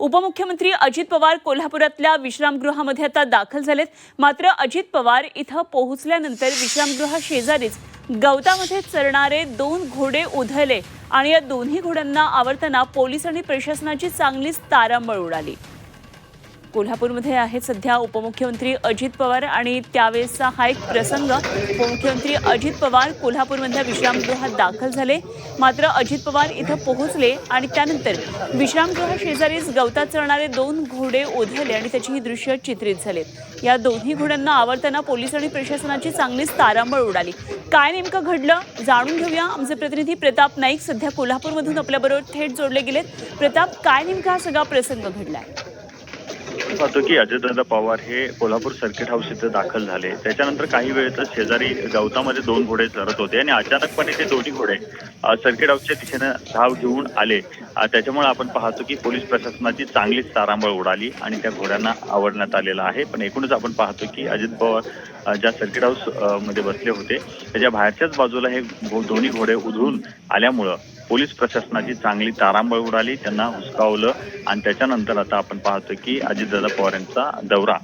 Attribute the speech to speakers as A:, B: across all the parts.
A: उपमुख्यमंत्री अजित पवार कोल्हापुरातल्या विश्रामगृहामध्ये आता दाखल झालेत. मात्र अजित पवार इथं पोहोचल्यानंतर विश्रामगृहा शेजारीच गवतामध्ये चरणारे दोन घोडे उधळले आणि या दोन्ही घोड्यांना आवडताना पोलीस आणि प्रशासनाची चांगलीच तारांबळ उडाली. कोल्हापूरमध्ये आहेत सध्या उपमुख्यमंत्री अजित पवार आणि त्यावेळेसचा हा एक प्रसंग. उपमुख्यमंत्री अजित पवार कोल्हापूरमधल्या विश्रामगृहात दाखल झाले. मात्र अजित पवार इथं पोहोचले आणि त्यानंतर विश्रामगृहा शेजारीच गवतात चढणारे दोन घोडे ओढले आणि त्याची ही दृश्य चित्रित झालेत या दोन्ही घोड्यांना आवडताना पोलीस आणि प्रशासनाची चांगलीच तारांबळ उडाली. काय नेमकं घडलं जाणून घेऊया. आमचे प्रतिनिधी प्रताप नाईक सध्या कोल्हापूरमधून आपल्याबरोबर थेट जोडले गेलेत. प्रताप काय नेमका हा सगळा प्रसंग घडलाय?
B: पाहतो की अजयदादा पवार हे कोल्हापूर सर्किट हाऊस इथं दाखल झाले. त्याच्यानंतर काही वेळेतच शेजारी गवतामध्ये दोन घोडे चरत होते आणि अचानकपणे ते दोन्ही घोडे सर्किट हाऊसच्या दिशेनं धाव घेऊन आले. त्याच्यामुळे आपण पाहतो की पोलीस प्रशासनाची चांगलीच तारांबळ उडाली आणि त्या घोड्यांना आवडण्यात आलेला आहे. पण एकूणच आपण पाहतो की अजित पवार ज्या सर्किट हाऊसमध्ये बसले होते त्याच्या बाहेरच्याच बाजूला हे घो- दोन्ही घोडे उधळून आल्यामुळं पोलीस प्रशासनाची चांगली तारांबळ उडाली त्यांना हुसकावलं आणि त्याच्यानंतर आता आपण पाहतो की अजितदादा पवार यांचा दौरा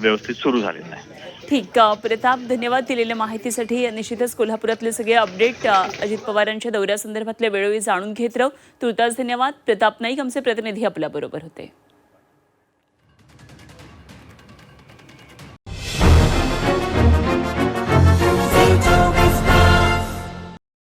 B: व्यवस्थित सुरू झालेला आहे.
A: ठीक प्रताप धन्यवाद दिलेल्या माहितीसाठी. निश्चितच कोल्हापुरातले सगळे अपडेट अजित अजित पवारांच्या दौऱ्यासंदर्भातल्या वेळोवेळी जाणून घेत राहू. तुर्तास धन्यवाद. प्रताप नाईक आमचे प्रतिनिधी आपल्याबरोबर होते.